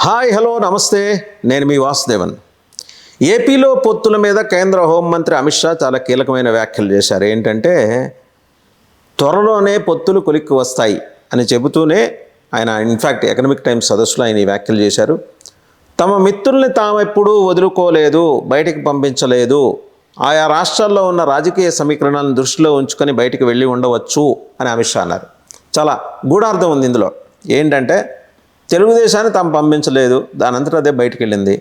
Hi hello నమస్తే. నేను మీ వాసుదేవన్. ఏపీలో పొత్తుల మీద కేంద్ర హోంమంత్రి అమిత్ షా చాలా కీలకమైన వ్యాఖ్యలు చేశారు. ఏంటంటే త్వరలోనే పొత్తులు కొలిక్కి వస్తాయి అని చెబుతూనే ఆయన ఇన్ఫ్యాక్ట్ ఎకనామిక్ టైమ్స్ సదస్సులో ఆయన ఈ వ్యాఖ్యలు చేశారు. తమ మిత్రుల్ని తామెప్పుడూ వదులుకోలేదు బయటికి పంపించలేదు. ఆయా రాష్ట్రాల్లో ఉన్న రాజకీయ సమీకరణాలను దృష్టిలో ఉంచుకొని బయటికి వెళ్ళి ఉండవచ్చు అని అమిత్ షా అన్నారు. చాలా గూఢార్థం ఉంది ఇందులో. ఏంటంటే తెలుగుదేశాన్ని తాము పంపించలేదు. దాని అంతటా అదే బయటికి వెళ్ళింది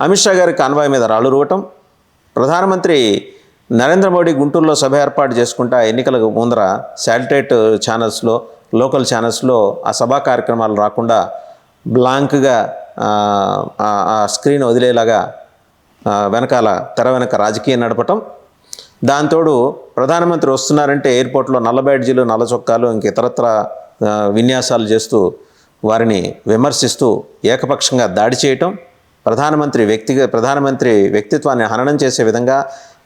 అమిత్ షా గారి కాన్వాయ్ మీద రాళ్ళు రూవటం ప్రధానమంత్రి నరేంద్ర మోడీ గుంటూరులో సభ ఏర్పాటు చేసుకుంటా ఎన్నికలకు ముందర శాటిలైట్ ఛానల్స్లో లోకల్ ఛానల్స్లో ఆ సభా కార్యక్రమాలు రాకుండా బ్లాంక్గా ఆ, స్క్రీన్ వదిలేలాగా వెనకాల తెర వెనక రాజకీయం నడపటం. దాంతోడు ప్రధానమంత్రి వస్తున్నారంటే ఎయిర్పోర్ట్లో నల్ల బ్యాడ్జీలు నల్ల చొక్కాలు ఇంక ఇతరత్ర విన్యాసాలు చేస్తూ వారిని విమర్శిస్తూ ఏకపక్షంగా దాడి చేయటం ప్రధానమంత్రి వ్యక్తిగత ప్రధానమంత్రి వ్యక్తిత్వాన్ని హననం చేసే విధంగా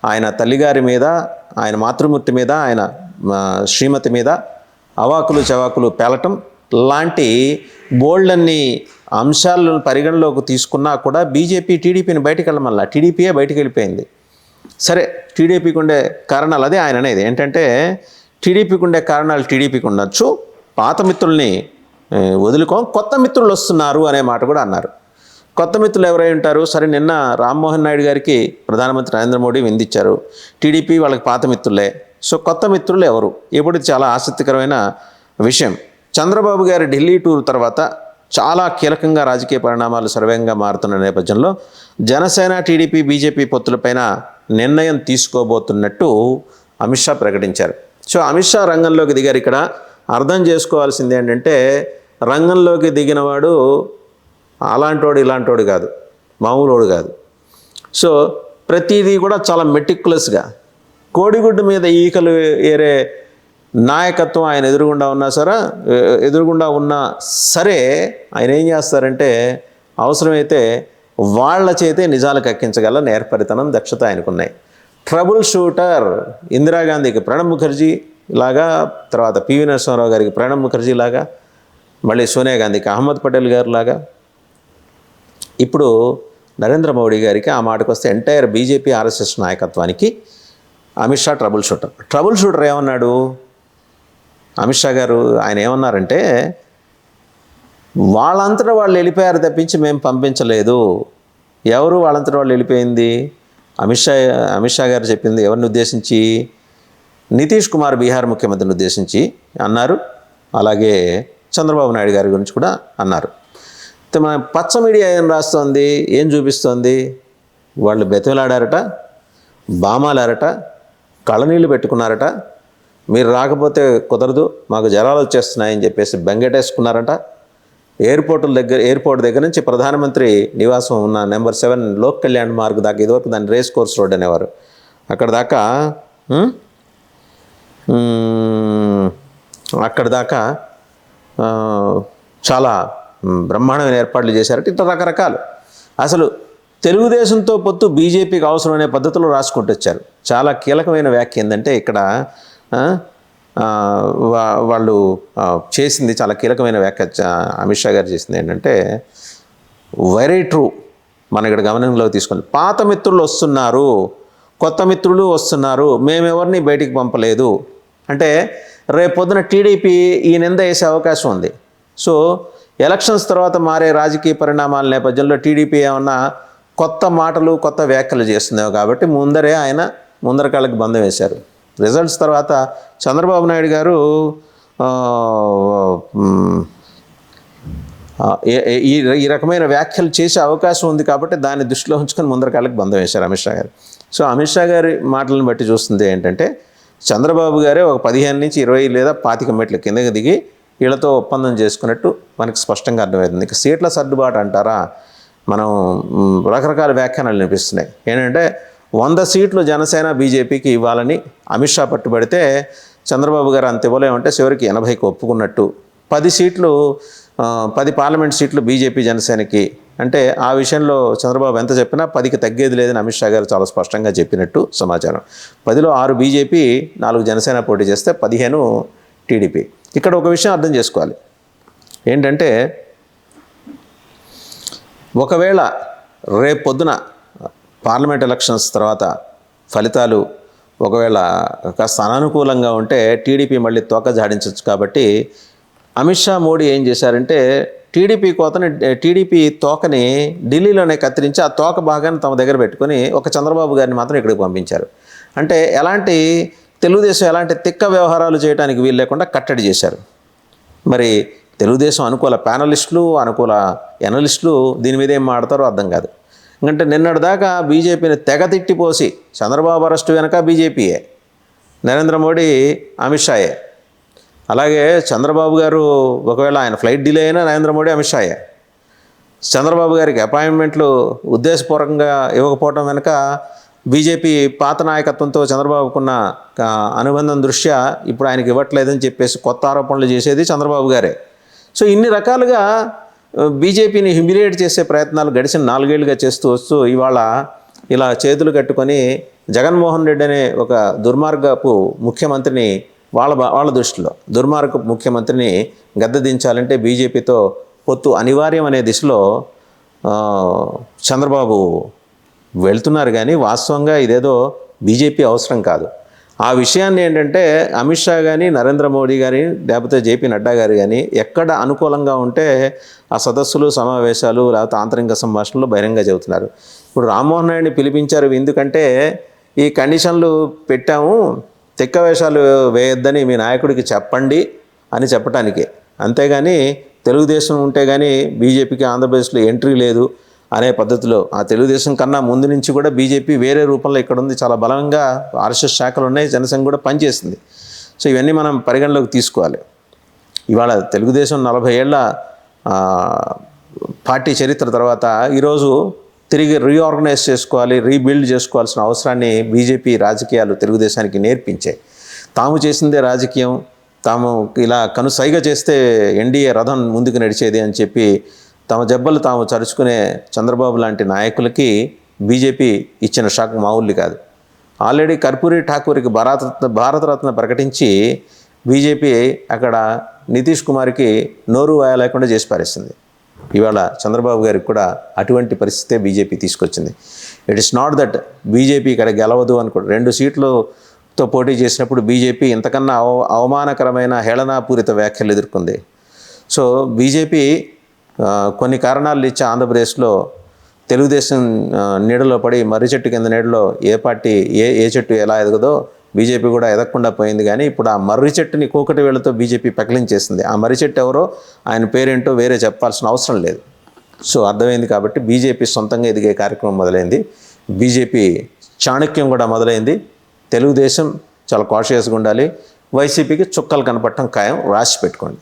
ఆయన తల్లిగారి మీద ఆయన మాతృమూర్తి మీద ఆయన శ్రీమతి మీద అవాకులు చవాకులు పేలటం లాంటి బోల్డన్ని అంశాలను పరిగణలోకి తీసుకున్నా కూడా బీజేపీ టీడీపీని బయటికి వెళ్ళమల్లా టీడీపీయే బయటికి వెళ్ళిపోయింది సరే టీడీపీకి ఉండే కారణాలు అదే ఆయన అనేది ఏంటంటే టీడీపీకి ఉండే కారణాలు టీడీపీకి ఉండొచ్చు. పాత మిత్రుల్ని వదులుకో కొత్త మిత్రులు వస్తున్నారు అనే మాట కూడా అన్నారు. కొత్త మిత్రులు ఎవరై ఉంటారు? సరే నిన్న రామ్మోహన్ నాయుడు గారికి ప్రధానమంత్రి నరేంద్ర మోడీ విందిచ్చారు టీడీపీ వాళ్ళకి పాత మిత్రులే. సో కొత్త మిత్రులు ఎవరు? ఇప్పుడు చాలా ఆసక్తికరమైన విషయం. చంద్రబాబు గారి ఢిల్లీ టూర్ తర్వాత చాలా కీలకంగా రాజకీయ పరిణామాలు సర్వేంగా మారుతున్న నేపథ్యంలో జనసేన టీడీపీ బీజేపీ పొత్తులపైన నిర్ణయం తీసుకోబోతున్నట్టు అమిత్ షా ప్రకటించారు. సో అమిత్ షా రంగంలోకి దిగారు ఇక్కడ. అర్థం చేసుకోవాల్సింది ఏంటంటే రంగంలోకి దిగినవాడు అలాంటోడు ఇలాంటోడు కాదు. మామూలోడు కాదు. సో ప్రతిదీ కూడా చాలా మెటిక్యులస్గా కోడిగుడ్డు మీద ఈకలు ఏరే నాయకత్వం ఆయన ఎదురుగుండా ఉన్నా సరే ఎదురుగుండా ఉన్నా సరే ఆయన ఏం చేస్తారంటే అవసరమైతే వాళ్ళ చేతే నిజాలు కక్కించగల నేర్పరితనం దక్షత ఆయనకున్నాయి. ట్రబుల్ షూటర్ ఇందిరాగాంధీకి ప్రణబ్ ముఖర్జీ లాగా తర్వాత పివి నరసింహారావు గారికి ప్రణబ్ ముఖర్జీ లాగా మళ్ళీ సోనియా గాంధీకి అహ్మద్ పటేల్ గారు లాగా. ఇప్పుడు నరేంద్ర మోడీ గారికి ఆ మాటకు వస్తే ఎంటైర్ బీజేపీ ఆర్ఎస్ఎస్ నాయకత్వానికి Amit Shah troubleshooter. Troubleshooter ఏమన్నాడు? అమిత్ షా గారు ఆయన ఏమన్నారంటే వాళ్ళంతటా వాళ్ళు వెళ్ళిపోయారు తప్పించి మేము పంపించలేదు. ఎవరు వాళ్ళంతటా వాళ్ళు వెళ్ళిపోయింది? అమిత్ షా అమిత్ షా గారు చెప్పింది ఎవరిని ఉద్దేశించి? నితీష్ కుమార్ బీహార్ ముఖ్యమంత్రిని ఉద్దేశించి అన్నారు. అలాగే చంద్రబాబు నాయుడు గారి గురించి కూడా అన్నారు. మన పచ్చ మీడియా ఏం రాస్తోంది? ఏం చూపిస్తోంది? వాళ్ళు బెతులాడారట బామాలారట కళ్ళనీళ్ళు పెట్టుకున్నారట. మీరు రాకపోతే కుదరదు మాకు జ్వరాలు వచ్చేస్తున్నాయని చెప్పేసి బెంగటేసుకున్నారట. ఎయిర్పోర్టుల దగ్గర ఎయిర్పోర్ట్ దగ్గర నుంచి ప్రధానమంత్రి నివాసం ఉన్న నెంబర్ సెవెన్ లోక్ కళ్యాణ్ మార్గ్ దాకా ఇదివరకు దాన్ని రేస్ కోర్స్ రోడ్ అనేవారు. అక్కడ దాకా అక్కడ దాకా చాలా బ్రహ్మాండమైన ఏర్పాట్లు చేశారంటే ఇట్లా రకరకాలు. అసలు తెలుగుదేశంతో పొత్తు బీజేపీకి అవసరమనే పద్ధతిలో రాసుకుంటూ వచ్చారు. చాలా కీలకమైన వ్యాఖ్య ఏంటంటే ఇక్కడ వాళ్ళు చేసింది చాలా కీలకమైన వ్యాఖ్య అమిత్ షా గారు చేసింది ఏంటంటే వెరీ ట్రూ మన ఇక్కడ గమనంలో తీసుకోండి. పాత మిత్రులు వస్తున్నారు. కొత్త మిత్రులు వస్తున్నారు. మేమెవరిని బయటికి పంపలేదు. అంటే రేపొద్దున టీడీపీ ఈ నింద వేసే అవకాశం ఉంది. సో ఎలక్షన్స్ తర్వాత మారే రాజకీయ పరిణామాల నేపథ్యంలో టీడీపీ ఏమన్నా కొత్త మాటలు కొత్త వ్యాఖ్యలు చేస్తుందేమో కాబట్టి ముందరే ఆయన ముందర కాళ్ళకి బంధం వేశారు. రిజల్ట్స్ తర్వాత చంద్రబాబు నాయుడు గారు ఈ ఈ రకమైన వ్యాఖ్యలు చేసే అవకాశం ఉంది కాబట్టి దాన్ని దృష్టిలో ఉంచుకొని ముందర కాళ్ళకి బంధం వేశారు అమిత్ షా గారు. సో అమిత్ షా గారి మాటలను బట్టి చూస్తుంది ఏంటంటే చంద్రబాబు గారే ఒక పదిహేను నుంచి ఇరవై లేదా పాతిక మెట్ల కిందకి దిగి వీళ్ళతో ఒప్పందం చేసుకున్నట్టు మనకి స్పష్టంగా అర్థమవుతుంది. ఇక సీట్ల సర్దుబాటు అంటారా? మనం రకరకాల వ్యాఖ్యానాలు వినిపిస్తున్నాయి. ఏంటంటే వంద సీట్లు జనసేన బీజేపీకి ఇవ్వాలని అమిత్ షా పట్టుబడితే చంద్రబాబు గారు అంత ఇవ్వలేమంటే చివరికి ఎనభైకి ఒప్పుకున్నట్టు. పది సీట్లు పది పార్లమెంట్ సీట్లు బీజేపీ జనసేనకి అంటే ఆ విషయంలో చంద్రబాబు ఎంత చెప్పినా పదికి తగ్గేది లేదని అమిత్ షా గారు చాలా స్పష్టంగా చెప్పినట్టు సమాచారం. పదిలో ఆరు బీజేపీ నాలుగు జనసేన పోటీ చేస్తే పదిహేను టీడీపీ. ఇక్కడ ఒక విషయం అర్థం చేసుకోవాలి. ఏంటంటే ఒకవేళ రేపు పొద్దున పార్లమెంట్ ఎలక్షన్స్ తర్వాత ఫలితాలు ఒకవేళ కాస్త అననుకూలంగా ఉంటే టీడీపీ మళ్ళీ తోక జాడించవచ్చు కాబట్టి అమిత్ షా మోడీ ఏం చేశారంటే టీడీపీ కోతని టీడీపీ తోకని ఢిల్లీలోనే కత్తిరించి ఆ తోక భాగాన్ని తమ దగ్గర పెట్టుకొని ఒక చంద్రబాబు గారిని మాత్రం ఇక్కడికి పంపించారు. అంటే ఎలాంటి తెలుగుదేశం ఎలాంటి తిక్క వ్యవహారాలు చేయడానికి వీలు లేకుండా కట్టడి చేశారు. మరి తెలుగుదేశం అనుకూల ప్యానలిస్టులు అనుకూల ఎనలిస్టులు దీని మీద ఏం మాడతారో అర్థం కాదు. ఎందుకంటే నిన్నటిదాకా బీజేపీని తెగ తిట్టిపోసి చంద్రబాబు అరెస్టు వెనక బీజేపీయే నరేంద్ర మోడీ అమిత్ షాయే. అలాగే చంద్రబాబు గారు ఒకవేళ ఆయన ఫ్లైట్ డిలే అయినా నరేంద్ర మోడీ అమిత్ షాయే. చంద్రబాబు గారికి అపాయింట్మెంట్లు ఉద్దేశపూర్వకంగా ఇవ్వకపోవడం వెనుక బీజేపీ పాత నాయకత్వంతో చంద్రబాబుకున్న అనుబంధం దృష్ట్యా ఇప్పుడు ఆయనకి ఇవ్వట్లేదని చెప్పేసి కొత్త ఆరోపణలు చేసేది చంద్రబాబు గారే. సో ఇన్ని రకాలుగా బీజేపీని హ్యూమిలియేట్ చేసే ప్రయత్నాలు గడిచిన నాలుగేళ్ళుగా చేస్తూ వస్తూ ఇవాళ ఇలా చేతులు కట్టుకొని జగన్మోహన్ రెడ్డి అనే ఒక దుర్మార్గపు ముఖ్యమంత్రిని వాళ్ళ బా- వాళ్ళ దృష్టిలో. దుర్మార్గ ముఖ్యమంత్రిని గద్దదించాలంటే బీజేపీతో పొత్తు అనివార్యం అనే దిశలో చంద్రబాబు వెళ్తున్నారు కానీ వాస్తవంగా ఇదేదో బీజేపీ అవసరం కాదు. ఆ విషయాన్ని ఏంటంటే అమిత్ షా కానీ నరేంద్ర మోడీ కానీ లేకపోతే జేపీ నడ్డా గారు కానీ ఎక్కడ అనుకూలంగా ఉంటే ఆ సదస్సులు సమావేశాలు లేకపోతే ఆంతరిక సంభాషణలు బహిరంగ చెబుతున్నారు. ఇప్పుడు రామ్మోహన్ నాయుడిని పిలిపించారు ఎందుకంటే ఈ కండిషన్లు పెట్టాము తిక్క వేషాలు వేయొద్దని మీ నాయకుడికి చెప్పండి అని చెప్పటానికి. అంతేగాని తెలుగుదేశం ఉంటే కానీ బీజేపీకి ఆంధ్రప్రదేశ్లో ఎంట్రీ లేదు అనే పద్ధతిలో ఆ తెలుగుదేశం కన్నా ముందు నుంచి కూడా బీజేపీ వేరే రూపంలో ఇక్కడ ఉంది. చాలా బలంగా ఆర్ఎస్ఎస్ శాఖలు ఉన్నాయి జనసంఘ కూడా పనిచేస్తుంది సో ఇవన్నీ మనం పరిగణలోకి తీసుకోవాలి. ఇవాళ తెలుగుదేశం నలభై ఏళ్ళ పార్టీ చరిత్ర తర్వాత ఈరోజు తిరిగి రీఆర్గనైజ్ చేసుకోవాలి రీబిల్డ్ చేసుకోవాల్సిన అవసరాన్ని బీజేపీ రాజకీయాలు తెలుగుదేశానికి నేర్పించాయి. తాము చేసిందే రాజకీయం తాము ఇలా కనుసైగ చేస్తే ఎన్డీఏ రథం ముందుకు నడిచేది అని చెప్పి తమ జబ్బలు తాము చరుచుకునే చంద్రబాబు లాంటి నాయకులకి బీజేపీ ఇచ్చిన షాక్ మామూలు కాదు. ఆల్రెడీ కర్పూరి ఠాకూర్కి భారతరత్న భారతరత్న ప్రకటించి బీజేపీ అక్కడ నితీష్ కుమార్కి నోరు వాయలేకుండా చేసి పారేసింది. ఇవాళ చంద్రబాబు గారికి కూడా అటువంటి పరిస్థితే బీజేపీ తీసుకొచ్చింది. It is not that BJP ఇక్కడ గెలవదు అనుకో రెండు సీట్లతో పోటీ చేసినప్పుడు బీజేపీ ఇంతకన్నా అవ అవమానకరమైన హేళనాపూరిత వ్యాఖ్యలు ఎదుర్కొంది. సో బీజేపీ కొన్ని కారణాలు ఇచ్చి ఆంధ్రప్రదేశ్లో తెలుగుదేశం నీడలో పడి మర్రి చెట్టు కింద నీడలో ఏ పార్టీ ఏ ఏ చెట్టు ఎలా ఎదగదో బీజేపీ కూడా ఎదగకుండా పోయింది. కానీ ఇప్పుడు ఆ మర్రి చెట్టుని కూకటి వేళ్ళతో బీజేపీ పకిలించేసింది. ఆ మర్రి చెట్టు ఎవరో ఆయన పేరేంటో వేరే చెప్పాల్సిన అవసరం లేదు. సో అర్థమైంది కాబట్టి బీజేపీ సొంతంగా ఎదిగే కార్యక్రమం మొదలైంది. బీజేపీ చాణక్యం కూడా మొదలైంది. తెలుగుదేశం చాలా కాషియస్గా ఉండాలి. వైసీపీకి చుక్కలు కనపడటం ఖాయం. రాసి పెట్టుకోండి.